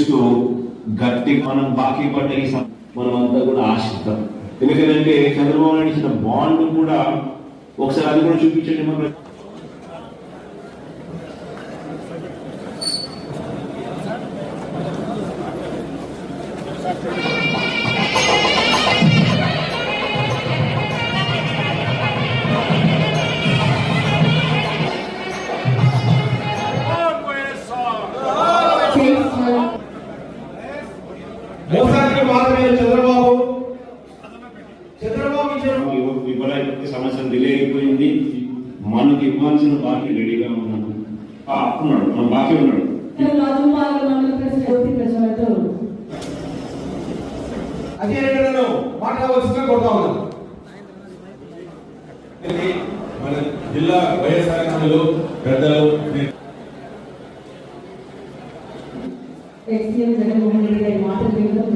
నిలదీస్తూ గట్టి మనం బాకీ పడ్డ ఈ మనం అంతా కూడా ఆశిస్తాం ఎందుకంటే చంద్రబాబు నాయుడు ఇచ్చిన బాండ్ కూడా ఒకసారి అది కూడా చూపించండి మన మనకి ఇవ్వాల్సిన బాకీ రెడీగా ఉన్నాను ఆ, ఉన్నాడు మన బాకీ ఉన్నాడు. మాట్లాడవలసిందిగా ఉన్నాను. మన జిల్లా వైఎస్ఆర్ పెద్దలు జగన్మోహన్ రెడ్డి గారి మాటలు వినడం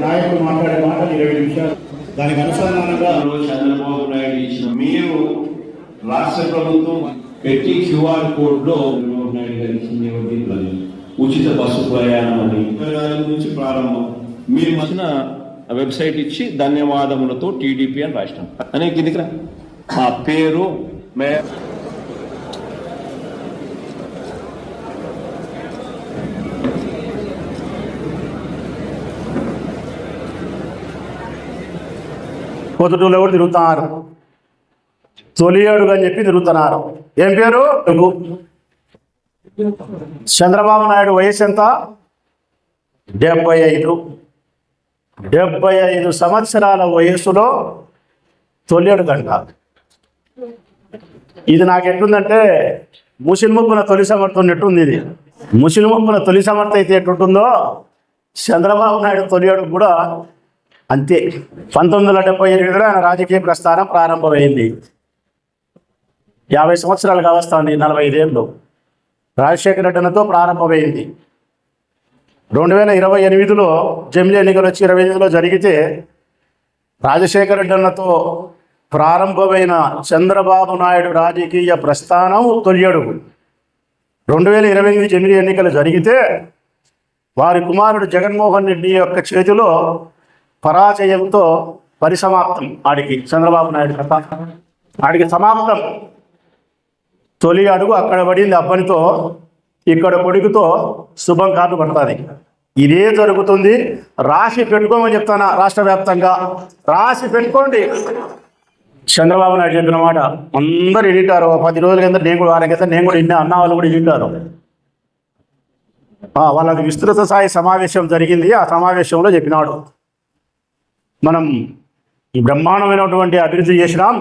నాయకులు మాట్లాడే మాటలు ఇరవై నిమిషాలు. దానికి అనుసంధానంగా చంద్రబాబు నాయుడు ఇచ్చిన మీరు రాష్ట్ర ప్రభుత్వం పెట్టి క్యూఆర్ కోడ్లో చంద్రబాబు నాయుడు గారు ఇచ్చింది ఉచిత బస్సు ప్రయాణం అని. నుంచి ప్రారంభం. మీరు వచ్చిన వెబ్సైట్ ఇచ్చి ధన్యవాదములతో టీడీపీ అని రాష్ట్రం అనే కిందికి రా. ఆ పేరు మే పొద్దుటూరులో కూడా తిరుగుతున్నారు. తొలి అని చెప్పి తిరుగుతున్నారు. ఏం పేరు? చంద్రబాబు నాయుడు వయసు ఎంత? డెబ్బై ఐదు. డెబ్బై ఐదు సంవత్సరాల వయసులో తొలి అడుగు ఇది నాకు ఎట్లుందంటే ముసిల్ముప్పున తొలి సమర్థ ఉన్నట్టుంది ఇది? ముసిల్ముప్పున తొలి సమర్థ అయితే ఎట్టుంటుందో చంద్రబాబు నాయుడు తొలి కూడా అంతే. పంతొమ్మిది వందల డెబ్బై ఎనిమిదిలో ఆయన రాజకీయ ప్రస్థానం ప్రారంభమైంది. యాభై సంవత్సరాలు కావస్తుంది నలభై ఐదేళ్ళు. రాజశేఖర రెడ్డితో ప్రారంభమైంది. రెండు వేల ఇరవై ఎనిమిదిలో జమిలీ ఎన్నికలు వచ్చి ఇరవై ఎనిమిదిలో జరిగితే రాజశేఖర రెడ్డితో ప్రారంభమైన చంద్రబాబు నాయుడు రాజకీయ ప్రస్థానం తొలి రెండు వేల ఇరవై ఎనిమిది జమిలీ ఎన్నికలు జరిగితే వారి కుమారుడు జగన్మోహన్ రెడ్డి యొక్క చేతిలో పరాజయంతో పరిసమాప్తం. ఆడికి చంద్రబాబు నాయుడు కథ ఆడికి సమాప్తం. తొలి అడుగు అక్కడ పడింది అబ్బనితో ఇక్కడ కొడుకుతో శుభం కార్డు పడుతుంది. ఇదే జరుగుతుంది. రాసి పెట్టుకోమని చెప్తాను రాష్ట్ర వ్యాప్తంగా? రాసి పెట్టుకోండి. చంద్రబాబు నాయుడు చెప్పిన మాట. అందరు వింటారు ఓ పది రోజుల కింద నేను కూడా వారం కింద నేను కూడా విన్నా అన్న వాళ్ళు కూడా వింటారు వాళ్ళకి విస్తృత స్థాయి సమావేశం జరిగింది. ఆ సమావేశంలో చెప్పినాడు. మనం బ్రహ్మాండమైనటువంటి అభివృద్ధి చేసినాం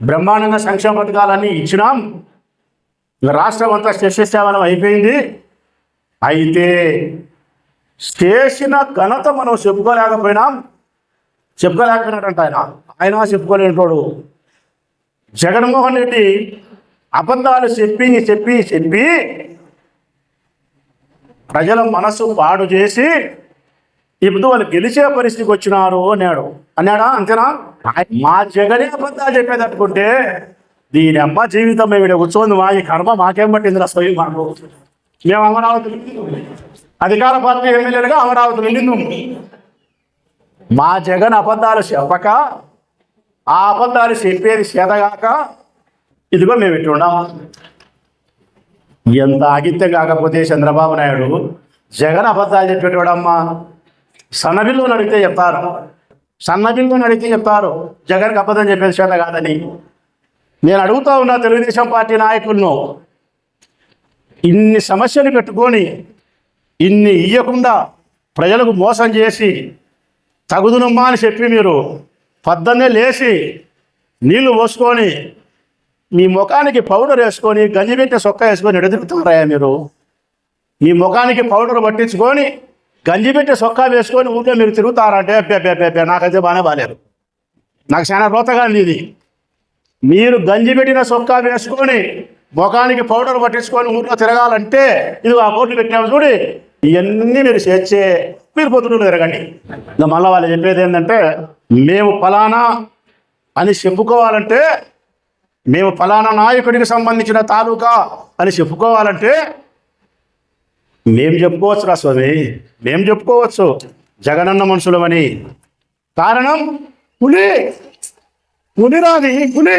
బ్రహ్మాండంగా సంక్షేమ పథకాలన్నీ ఇచ్చినాం రాష్ట్రం అంతా శస్యశ్యామలం అయిపోయింది. అయితే చేసిన ఘనత మనం చెప్పుకోలేకపోయినాం. చెప్పుకోలేకపోయినట్టు ఆయన ఆయన చెప్పుకోలేనిటోడు జగన్మోహన్ రెడ్డి అబద్ధాలు చెప్పి చెప్పి చెప్పి ప్రజల మనసు పాడు చేసి ఇప్పుడు వాళ్ళు గెలిచే పరిస్థితికి వచ్చినారు అన్నాడు. అన్నాడా? అంతేనా? మా జగనే అబద్ధాలు చెప్పేదట్టుకుంటే దీని అమ్మ జీవితం మేము ఇక్కడ కూర్చోంది. మా ఈ కర్మ మాకేం పట్టింది స్వయం మాకు? మేము అమరావతి అధికార పార్టీ ఎమ్మెల్యేలుగా అమరావతి వెళ్ళింది. మా జగన్ అబద్ధాలు చెప్పక ఆ అబద్ధాలు చెప్పేది చేతగాక ఇదిగో మేము ఇట్లా ఉన్నాం. ఎంత ఆగిత్యం కాకపోతే చంద్రబాబు నాయుడు జగన్ అబద్ధాలు చెప్పేటోడమ్మా. సన్నబిల్లు అడిగితే చెప్తారు సన్నబిల్లు అడిగితే చెప్తారు జగన్కి అబద్ధం చెప్పేది చేత కాదని. నేను అడుగుతా ఉన్నా తెలుగుదేశం పార్టీ నాయకులను. ఇన్ని సమస్యలు పెట్టుకొని ఇన్ని ఇయ్యకుండా ప్రజలకు మోసం చేసి తగుదునమ్మా అని చెప్పి మీరు పొద్దున్నే లేచి నీళ్ళు పోసుకొని మీ ముఖానికి పౌడర్ వేసుకొని గంజి పెట్టే సొక్క వేసుకొని ఎడదిరుగుతారా మీరు? మీ ముఖానికి పౌడర్ పట్టించుకొని గంజి పెట్టి సొక్కా వేసుకొని ఊరికే మీరు తిరుగుతారంటే పేపే అబ్బే నాకైతే బాగానే బాగాలేదు. నాకు చాలా రోతగా ఉంది ఇది. మీరు గంజి పెట్టిన సొక్కా వేసుకొని ముఖానికి పౌడర్ పట్టించుకొని ఊరిలో తిరగాలంటే ఇది ఆ బోర్డు పెట్టాము చూడి ఇవన్నీ మీరు చేర్చే మీరు పొద్దున తిరగండి. ఇంకా మళ్ళీ వాళ్ళు చెప్పేది ఏంటంటే మేము ఫలానా అని చెప్పుకోవాలంటే మేము ఫలానా నాయకుడికి సంబంధించిన తాలూకా అని చెప్పుకోవాలంటే మేము చెప్పుకోవచ్చు రా స్వామి మేము చెప్పుకోవచ్చు. జగనన్న మనుషులమని. కారణం? పులి పులిరాది పులి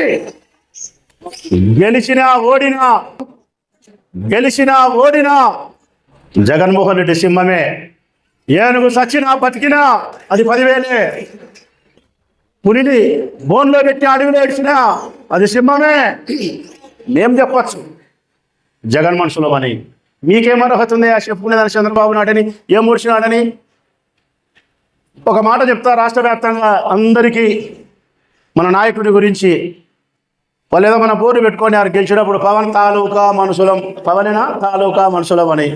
గెలిచినా ఓడినా గెలిచినా ఓడినా జగన్మోహన్ రెడ్డి సింహమే. ఏనుగు సచ్చినా బతికినా అది పదివేలే. పులిని బోన్లో పెట్టి అడవిలో ఏడ్చినా అది సింహమే. మేం చెప్పచ్చు. జగన్ మనుషులమని. మీకేం అర్హత ఉంది ఆ చెప్పుకునేదాన్ని చంద్రబాబు నాడని ఏం ముడిచినాడని ఒక మాట చెప్తా రాష్ట్ర వ్యాప్తంగా అందరికీ మన నాయకుడి గురించి. వాళ్ళు ఏదో మన బోర్డు పెట్టుకొని వారు గెలిచినప్పుడు పవన్ తాలూకా మనుషులం. పవనేనా? తాలూకా మనుషులం అని.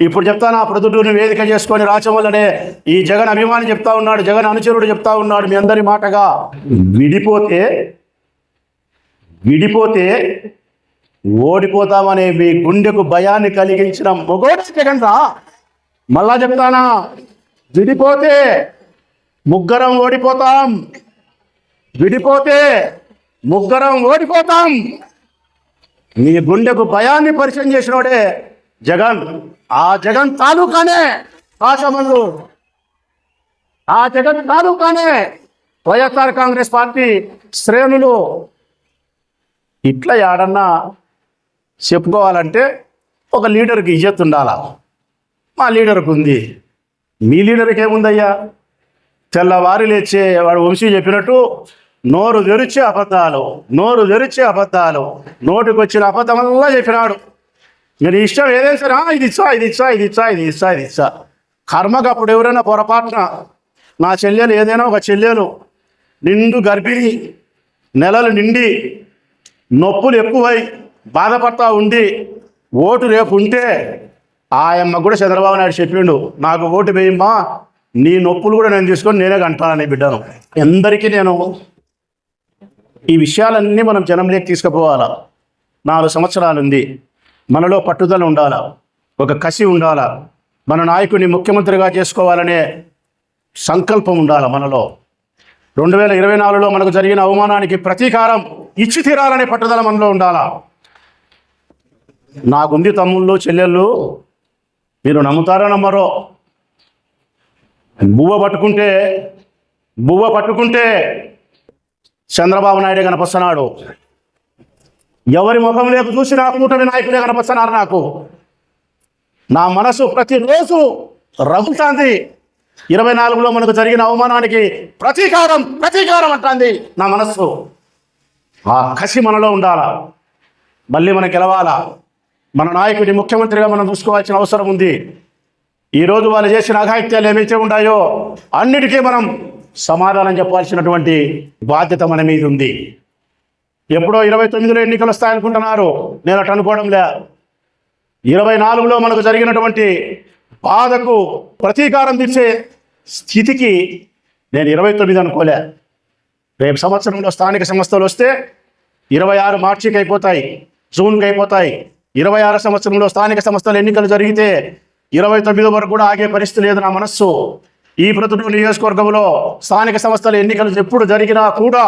ఇప్పుడు చెప్తాను ఆ ప్రొద్దుటూరుని వేదిక చేసుకొని రాచవల్లనే ఈ జగన్ అభిమాని చెప్తా ఉన్నాడు జగన్ అనుచరుడు చెప్తా ఉన్నాడు మీ అందరి మాటగా. విడిపోతే విడిపోతే ఓడిపోతామనే మీ గుండెకు భయాన్ని కలిగించిన మొగోడు జగన్ మళ్ళా చెప్తానా? విడిపోతే ముగ్గురం ఓడిపోతాం. విడిపోతే ముగ్గురం ఓడిపోతాం. నీ గుండెకు భయాన్ని పరిచయం చేసినోడే జగన్. ఆ జగన్ తాలూకానే కాశమల్లు ఆ జగన్ తాలూకానే వైఎస్ఆర్ కాంగ్రెస్ పార్టీ శ్రేణులు. ఇట్లా యాడన్నా చెప్పుకోవాలంటే ఒక లీడర్కి ఇజ్జత్ ఉండాలా? మా లీడర్కి ఉంది. మీ లీడర్కి ఏముందయ్యా? తెల్లవారి లేచే వాడు వంశీ చెప్పినట్టు నోరు తెరిచే అబద్ధాలు నోరు తెరిచే అబద్ధాలు నోటికి వచ్చిన అబద్ధమల్లా చెప్పినాడు. మీరు ఇష్టం ఏదైనా సరే ఇది ఇచ్చా ఇది ఇచ్చా ఇది ఇచ్చా ఇది ఇచ్చా ఇది ఇచ్చా కర్మకు అప్పుడు ఎవరైనా పొరపాటున నా చెల్లెలు ఏదైనా ఒక చెల్లెలు నిండు గర్భిణి నెలలు నిండి నొప్పులు ఎక్కువై బాధపడతా ఉండి ఓటు రేపు ఉంటే ఆయమ్మ కూడా చంద్రబాబు నాయుడు చెప్పిండు నాకు ఓటు వేయమ్మా నీ నొప్పులు కూడా నేను తీసుకొని నేనే కంటానని బిడ్డను. ఎందరికీ నేను ఈ విషయాలన్నీ మనం జనంలోకి తీసుకుపోవాలా. నాలుగు సంవత్సరాలు ఉంది. మనలో పట్టుదల ఉండాలా? ఒక కసి ఉండాలా? మన నాయకుడిని ముఖ్యమంత్రిగా చేసుకోవాలనే సంకల్పం ఉండాలి మనలో? రెండు వేల ఇరవై నాలుగులో మనకు జరిగిన అవమానానికి ప్రతీకారం ఇచ్చి తీరాలనే పట్టుదల మనలో ఉండాలా? నాకుంది తమ్ముళ్ళు చెల్లెళ్ళు మీరు నమ్ముతారో నమ్మరో? బువ్వ పట్టుకుంటే బువ్వ పట్టుకుంటే చంద్రబాబు నాయుడే కనపస్తున్నాడు ఎవరి ముఖం లేక చూసి నా కూటమి నాయకుడే కనపస్తున్నారు నాకు. నా మనసు ప్రతిరోజు రగులుతాంది. ఇరవై నాలుగులో మనకు జరిగిన అవమానానికి ప్రతీకారం ప్రతీకారం అంటుంది నా మనస్సు. ఆ కసి మనలో ఉండాలా? మళ్ళీ మనం గెలవాలా? మన నాయకుడి ముఖ్యమంత్రిగా మనం చూసుకోవాల్సిన అవసరం ఉంది. ఈరోజు వాళ్ళు చేసిన అఘాయిత్యాలు ఏమైతే ఉన్నాయో అన్నిటికీ మనం సమాధానం చెప్పాల్సినటువంటి బాధ్యత మన మీద ఉంది. ఎప్పుడో ఇరవై తొమ్మిదిలో ఎన్నికలు వస్తాయనుకుంటున్నారు. నేను అటు అనుకోవడం లే ఇరవై నాలుగులో మనకు జరిగినటువంటి బాధకు ప్రతీకారం తీర్చే స్థితికి నేను ఇరవై తొమ్మిది అనుకోలే. రేపు సంవత్సరంలో స్థానిక సంస్థలు వస్తే ఇరవై ఆరు మార్చికి అయిపోతాయి జూన్కి అయిపోతాయి ఇరవై ఆరు సంవత్సరంలో స్థానిక సంస్థల ఎన్నికలు జరిగితే ఇరవై తొమ్మిది వరకు కూడా ఆగే పరిస్థితి లేదు నా మనస్సు. ఈ ప్రతిటూ నియోజకవర్గంలో స్థానిక సంస్థల ఎన్నికలు ఎప్పుడు జరిగినా కూడా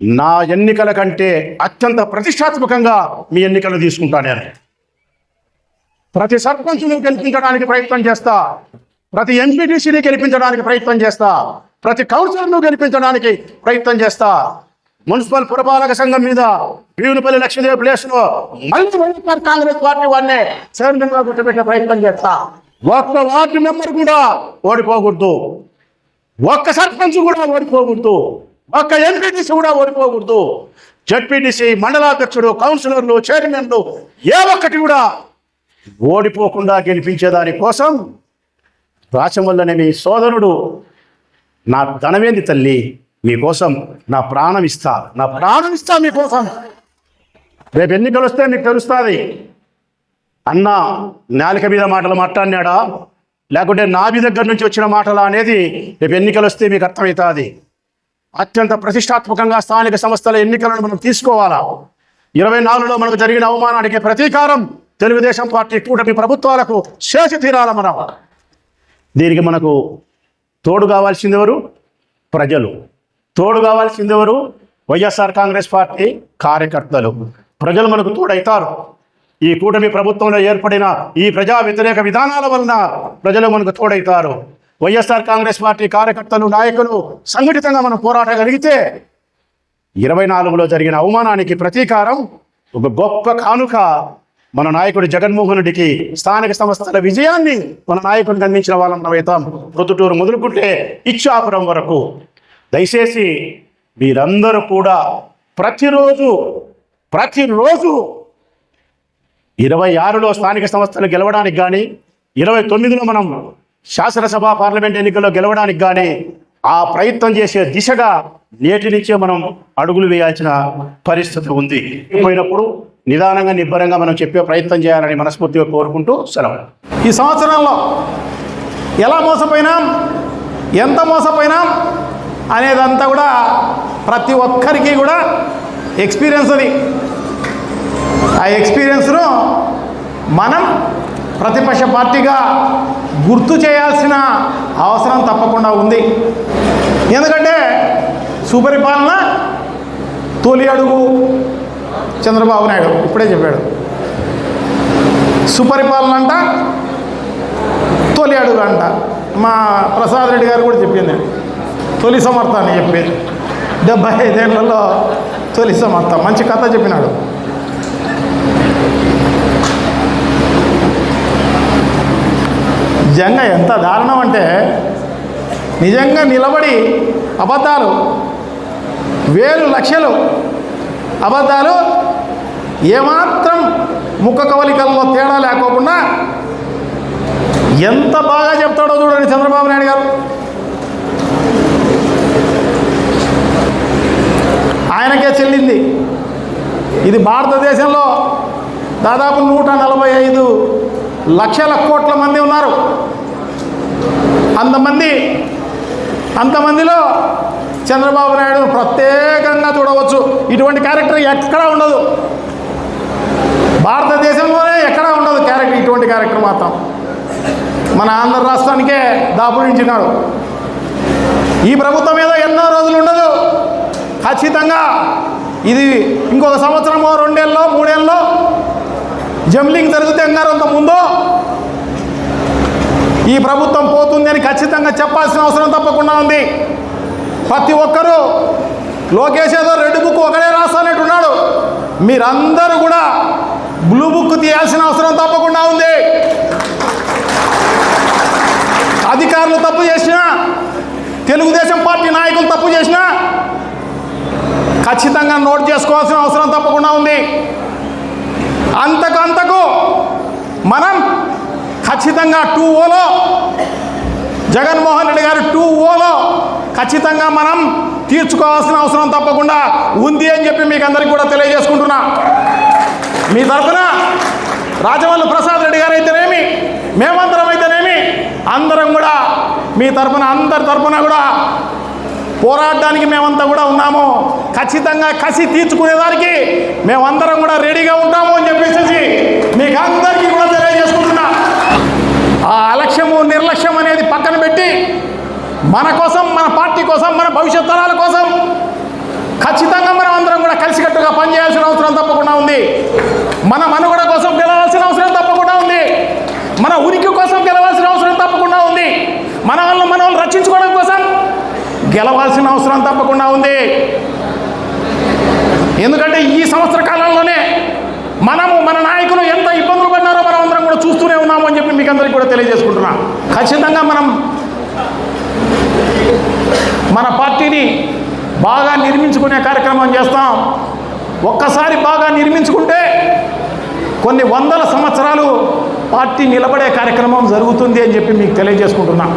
నా ఎన్నికల కంటే అత్యంత ప్రతిష్టాత్మకంగా మీ ఎన్నికలు తీసుకుంటాను నేను. ప్రతి సర్పంచ్ని గెలిపించడానికి ప్రయత్నం చేస్తా. ప్రతి ఎంపీటీసీని గెలిపించడానికి ప్రయత్నం చేస్తా. ప్రతి కౌన్సిలర్ను గెలిపించడానికి ప్రయత్నం చేస్తా. మున్సిపల్ పురపాలక సంఘం మీద భీమునిపల్లి లక్ష్మీదేవి ప్లేస్లో మళ్ళీ వైఎస్ఆర్ కాంగ్రెస్ పార్టీ వాడిని చైర్మన్గా గుర్తుపెట్టే ప్రయత్నం చేస్తా. ఒక్క వార్డు మెంబర్ కూడా ఓడిపోకూడదు. ఒక్క సర్పంచ్ కూడా ఓడిపోకూడదు. ఒక్క ఎంపీటీసీ కూడా ఓడిపోకూడదు. జడ్పీటీసీ మండలాధ్యక్షుడు కౌన్సిలర్లు చైర్మన్లు ఏ ఒక్కటి కూడా ఓడిపోకుండా గెలిపించేదాని కోసం రాచమల్లనే మీ సోదరుడు నా ధనమేంది తల్లి? మీకోసం నా ప్రాణం ఇస్తా. నా ప్రాణం ఇస్తా మీకోసం. రేపు ఎన్నికలు వస్తే మీకు తెలుస్తుంది. అన్న నాలిక మీద మాటలు మాట్లాడినాడా? లేకుంటే నాభి దగ్గర నుంచి వచ్చిన మాటలా అనేది రేపు ఎన్నికలు వస్తే మీకు అర్థమవుతుంది అత్యంత ప్రతిష్టాత్మకంగా స్థానిక సంస్థల ఎన్నికలను మనం తీసుకోవాలా? ఇరవై నాలుగులో మనకు జరిగిన అవమానానికి ప్రతీకారం తెలుగుదేశం పార్టీ కూటమి ప్రభుత్వాలకు శేష తీరాల మనం. దీనికి మనకు తోడు కావాల్సింది ఎవరు? ప్రజలు. తోడు కావాల్సింది ఎవరు? వైఎస్ఆర్ కాంగ్రెస్ పార్టీ కార్యకర్తలు. ప్రజలు మనకు తోడైతారు. ఈ కూటమి ప్రభుత్వంలో ఏర్పడిన ఈ ప్రజా వ్యతిరేక విధానాల వలన ప్రజలు మనకు తోడైతారు. వైఎస్ఆర్ కాంగ్రెస్ పార్టీ కార్యకర్తలు నాయకులు సంఘటితంగా మనం పోరాటగలిగితే ఇరవై నాలుగులో జరిగిన అవమానానికి ప్రతీకారం ఒక గొప్ప కానుక మన నాయకుడు జగన్మోహన్ రెడ్డికి స్థానిక సంస్థల విజయాన్ని మన నాయకుడికి అందించిన వాళ్ళం మనం అవుతాం ప్రొద్దుటూరు మొదలుకుంటే ఇచ్చాపురం వరకు దయచేసి మీరందరూ కూడా ప్రతిరోజు ప్రతిరోజు ఇరవై ఆరులో స్థానిక సంస్థలు గెలవడానికి కానీ ఇరవై తొమ్మిదిలో మనం శాసనసభ పార్లమెంట్ ఎన్నికల్లో గెలవడానికి కానీ ఆ ప్రయత్నం చేసే దిశగా నేటి నుంచే మనం అడుగులు వేయాల్సిన పరిస్థితి ఉంది. పోయినప్పుడు నిదానంగా నిబ్బరంగా మనం చెప్పే ప్రయత్నం చేయాలని మనస్ఫూర్తిగా కోరుకుంటూ సెలవు. ఈ సంవత్సరంలో ఎలా మోసపోయినాం? ఎంత మోసపోయినాం? అనేదంతా కూడా ప్రతి ఒక్కరికి కూడా ఎక్స్పీరియన్స్ అది. ఆ ఎక్స్పీరియన్స్ను మనం ప్రతిపక్ష పార్టీగా గుర్తు చేయాల్సిన అవసరం తప్పకుండా ఉంది. ఎందుకంటే సుపరిపాలన తొలి అడుగు చంద్రబాబు నాయుడు ఇప్పుడే చెప్పాడు. సుపరిపాలన అంట తొలి అడుగు అంట. మా ప్రసాద్ రెడ్డి గారు కూడా చెప్పింది. తొలి సమర్థ అని చెప్పేది డెబ్బై ఐదేళ్ళలో తొలి సమర్థ. మంచి కథ చెప్పినాడు. నిజంగా ఎంత దారుణం అంటే నిజంగా నిలబడి అబద్ధాలు వేలు లక్షలు అబద్ధాలు ఏమాత్రం ముఖ కవలికల్లో తేడా లేకోకుండా ఎంత బాగా చెప్తాడో చూడండి చంద్రబాబు నాయుడు గారు. ఆయనకే చెల్లింది. ఇది భారతదేశంలో దాదాపు నూట నలభై ఐదు లక్షల కోట్ల మంది ఉన్నారు. అంతమంది అంతమందిలో చంద్రబాబు నాయుడు ప్రత్యేకంగా చూడవచ్చు. ఇటువంటి క్యారెక్టర్ ఎక్కడా ఉండదు. భారతదేశంలోనే ఎక్కడా ఉండదు క్యారెక్టర్ ఇటువంటి క్యారెక్టర్ మాత్రం. మన ఆంధ్ర రాష్ట్రానికే దాపురించినాడు. ఈ ప్రభుత్వం మీద ఎన్నో రోజులు ఉండదు. ఖచ్చితంగా. ఇది ఇంకొక సంవత్సరమో రెండేళ్ళలో మూడేళ్ళలో జంబ్లింగ్ జరిగితే ఎంగారంత ముందు ఈ ప్రభుత్వం పోతుంది అని ఖచ్చితంగా చెప్పాల్సిన అవసరం తప్పకుండా ఉంది. ప్రతి ఒక్కరూ లోకేష్ ఏదో రెడ్ బుక్ ఒకడే రాస్తానట్టున్నాడు మీరందరూ కూడా బ్లూ బుక్ తీయాల్సిన అవసరం తప్పకుండా ఉంది. అధికారులు తప్పు చేసినా తెలుగుదేశం పార్టీ నాయకులు తప్పు చేసినా ఖచ్చితంగా నోట్ చేసుకోవాల్సిన అవసరం తప్పకుండా ఉంది. అంతకు అంతకు మనం ఖచ్చితంగా టూ ఓలో జగన్మోహన్ రెడ్డి గారు టూ ఓలో ఖచ్చితంగా మనం తీర్చుకోవాల్సిన అవసరం తప్పకుండా ఉంది అని చెప్పి మీకు అందరికీ కూడా తెలియజేసుకుంటున్నా. మీ తరఫున రాజమల్లు ప్రసాద్ రెడ్డి గారు అయితేనేమి మేమందరం అయితేనేమి అందరం కూడా మీ తరఫున అందరి తరఫున కూడా పోరాడడానికి మేమంతా కూడా ఉన్నాము. ఖచ్చితంగా కసి తీర్చుకునేదానికి మేమందరం కూడా రెడీగా ఉంటాము అని చెప్పేసి మీకు అందరికీ కూడా తెలియజేసుకుంటున్నా. ఆ అలక్ష్యము నిర్లక్ష్యం అనేది పక్కన పెట్టి మన కోసం మన పార్టీ కోసం మన భవిష్యత్ తరాల కోసం ఖచ్చితంగా మనం అందరం కూడా కలిసికట్టుగా పనిచేయాల్సిన అవసరం తప్పకుండా ఉంది. మన మనుగడ కోసం గెలవాల్సిన అవసరం తప్పకుండా ఉంది. మన ఉనికి కోసం గెలవాల్సిన అవసరం తప్పకుండా ఉంది. మన వల్ల మన వాళ్ళు రక్షించుకోవడం కోసం గెలవాల్సిన అవసరం తప్పకుండా ఉంది. ఎందుకంటే ఈ సంవత్సర కాలంలోనే మనము మన నాయకులు ఎంత ఇబ్బందులు పడినారో మనం అందరం కూడా చూస్తూనే ఉన్నాము అని చెప్పి మీకు అందరికీ కూడా తెలియజేసుకుంటున్నా. ఖచ్చితంగా మనం మన పార్టీని బాగా నిర్మించుకునే కార్యక్రమం చేస్తాం. ఒక్కసారి బాగా నిర్మించుకుంటే కొన్ని వందల సంవత్సరాలు పార్టీ నిలబడే కార్యక్రమం జరుగుతుంది అని చెప్పి మీకు తెలియజేసుకుంటున్నాం.